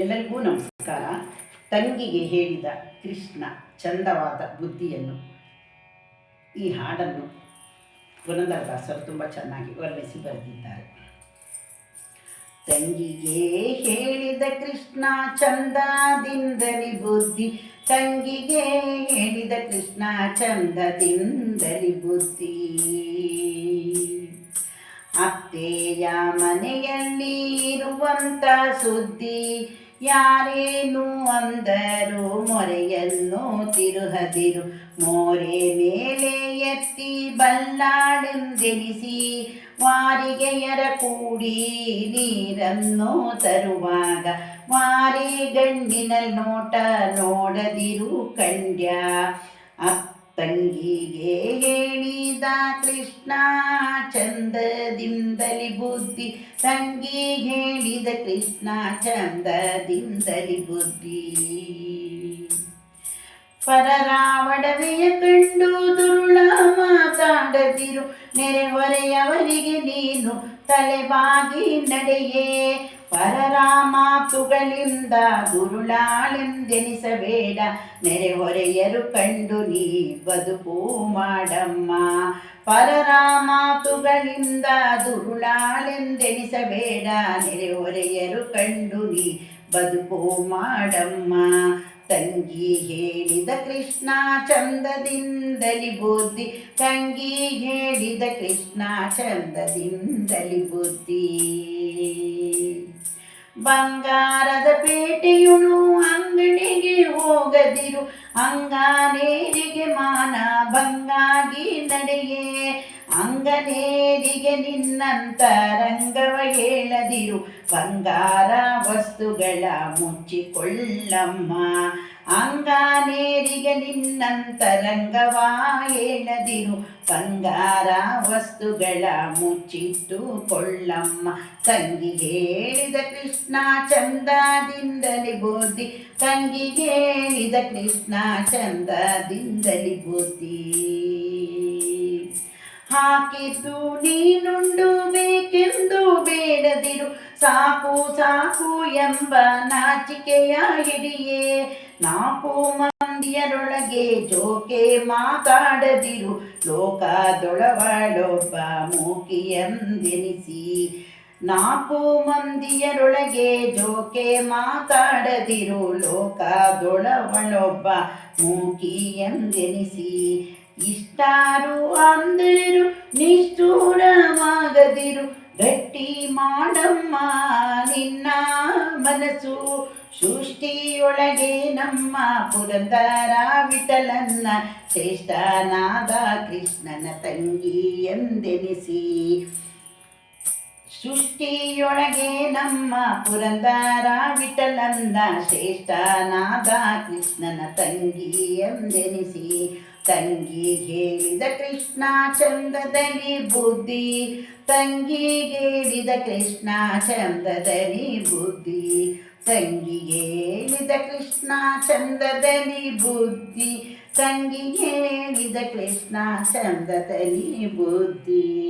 ಎಲ್ಲರಿಗೂ ನಮಸ್ಕಾರ. ತಂಗಿಗೆ ಹೇಳಿದ ಕೃಷ್ಣ ಚಂದವಾದ ಬುದ್ಧಿಯನ್ನು, ಈ ಹಾಡನ್ನು ಪುನಂದರದಾಸರು ತುಂಬ ಚೆನ್ನಾಗಿ ವರ್ಣಿಸಿ ಬರೆದಿದ್ದಾರೆ. ತಂಗಿಗೆ ಹೇಳಿದ ಕೃಷ್ಣ ಚಂದದಿಂದಲಿ ಬುದ್ಧಿ, ತಂಗಿಗೆ ಹೇಳಿದ ಕೃಷ್ಣ ಚಂದದಿಂದಲಿ ಬುದ್ಧಿ. ಅತ್ತೆಯ ಮನೆಯಲ್ಲಿ ಇರುವಂಥ ಸುದ್ದಿ ಯಾರೇನು ಅಂದರು, ಮೊರೆಯನ್ನು ತಿರುಹದಿರು. ಮೋರೆ ಮೇಲೆ ಎತ್ತಿ ಬಲ್ಲಾಡೆಂದೆನಿಸಿ, ವಾರಿಗೆಯರ ಕೂಡಿ ನೀರನ್ನು ತರುವಾಗ, ವಾರಿ ಗಂಡಿನ ನೋಟ ನೋಡದಿರು ಕಂಡ್ಯ. ತಂಗಿಗೆ ಹೇಳಿದ ಕೃಷ್ಣ ಚಂದದಿಂದಲಿ ಬುದ್ಧಿ. ತಂಗಿ ಹೇಳಿದ ಕೃಷ್ಣ ಚಂದದಿಂದಲಿ ಬುದ್ಧಿ. ಪರರಾವಣವೆಯ ಕಂಡು ಮಾತಾಡದಿರು ನೆರೆಹೊರೆಯವರಿಗೆ ನೀನು ತಲೆಬಾಗಿ ನಡೆಯೇ. ಪರರ ಮಾತುಗಳಿಂದ ನೆರೆ ನೆರೆಹೊರೆಯರು ಕಂಡು ನೀ ಬದುಕು ಮಾಡಮ್ಮ. ಪರರ ಮಾತುಗಳಿಂದ ದುರುಳಾಳೆಂದೆನಿಸಬೇಡ ನೆರೆಹೊರೆಯರು ಕಂಡು ನೀ ಬದುಕು ಮಾಡಮ್ಮ. ತಂಗಿ ಹೇಳಿದ ಕೃಷ್ಣ ಚಂದದಿಂದಲಿ ಬುದ್ಧಿ. ತಂಗಿ ಹೇಳಿದ ಕೃಷ್ಣ ಚಂದದಿಂದಲಿ ಬುದ್ಧಿ. ಬಂಗಾರದ ಪೇಟೆಯುಳು ಅಂಗಡಿಗೆ ಹೋಗದಿರು. ಅಂಗಾನೇರಿಗೆ ಮಾನ ಬಂಗಾಗಿ ನಡೆಯೇ. ಅಂಗನೇರಿಗೆ ನಿನ್ನಂತ ರಂಗವ ಹೇಳದಿರು. ಬಂಗಾರ ವಸ್ತುಗಳ ಮುಚ್ಚಿಕೊಳ್ಳಮ್ಮ. ಅಂಗನೇರಿಗೆ ನಿನ್ನಂತ ರಂಗವ ಹೇಳದಿರು. ಬಂಗಾರ ವಸ್ತುಗಳ ಮುಚ್ಚಿಟ್ಟುಕೊಳ್ಳಮ್ಮ ತಂಗಿ ಹೇಳಿದ ಕೃಷ್ಣ ಚಂದದಿಂದಲಿ ಬುದ್ಧಿ. ತಂಗಿ ಹೇಳಿದ ಕೃಷ್ಣ ಚಂದದಿಂದಲಿ ಬುದ್ಧಿ. ಹಾಕಿದ್ದು ನೀನುಂಡು ಬೇಕೆಂದು ಬೇಡದಿರು. ಸಾಕು ಸಾಕು ಎಂಬ ನಾಚಿಕೆಯ ಹಿಡಿಯೇ. ನಾಲ್ಕು ಮಂದಿಯರೊಳಗೆ ಜೋಕೆ ಮಾತಾಡದಿರು. ಲೋಕದೊಳವಳೊಬ್ಬ ಮೂಕಿಯಂದೆನಿಸಿ ನಾಲ್ಕು ಮಂದಿಯರೊಳಗೆ ಜೋಕೆ ಮಾತಾಡದಿರು. ಲೋಕದೊಳವಳೊಬ್ಬ ಮೂಕಿ ಎಂದೆನಿಸಿ. ಇಷ್ಟಾರು ಅಂದರು ನಿಷ್ಠೂರವಾಗದಿರು ಗಟ್ಟಿ ಮಾಡಮ್ಮ ನಿನ್ನ ಮನಸ್ಸು ಸೃಷ್ಟಿಯೊಳಗೆ ನಮ್ಮ ಪುರಂದರ ವಿಠಲನ್ನ ಶ್ರೇಷ್ಠನಾದ ಕೃಷ್ಣನ ತಂಗಿ ಎಂದೆನಿಸಿ ಸೃಷ್ಟಿಯೊಳಗೆ ನಮ್ಮ ಪುರಂದರ ವಿಠಲಂದ ಶ್ರೇಷ್ಠನಾದ ಕೃಷ್ಣನ ತಂಗಿ ಎಂದೆನಿಸಿ. ತಂಗಿ ಹೇಳಿದ ಕೃಷ್ಣ ಚಂದದಲ್ಲಿ ಬುದ್ಧಿ. ತಂಗಿ ಹೇಳಿದ ಕೃಷ್ಣ ಚಂದದಲ್ಲಿ ಬುದ್ಧಿ. ತಂಗಿ ಹೇಳಿದ ಕೃಷ್ಣ ಚಂದದಲ್ಲಿ ಬುದ್ಧಿ. ತಂಗಿ ಹೇಳಿದ ಕೃಷ್ಣ ಚಂದದಲ್ಲಿ ಬುದ್ಧಿ.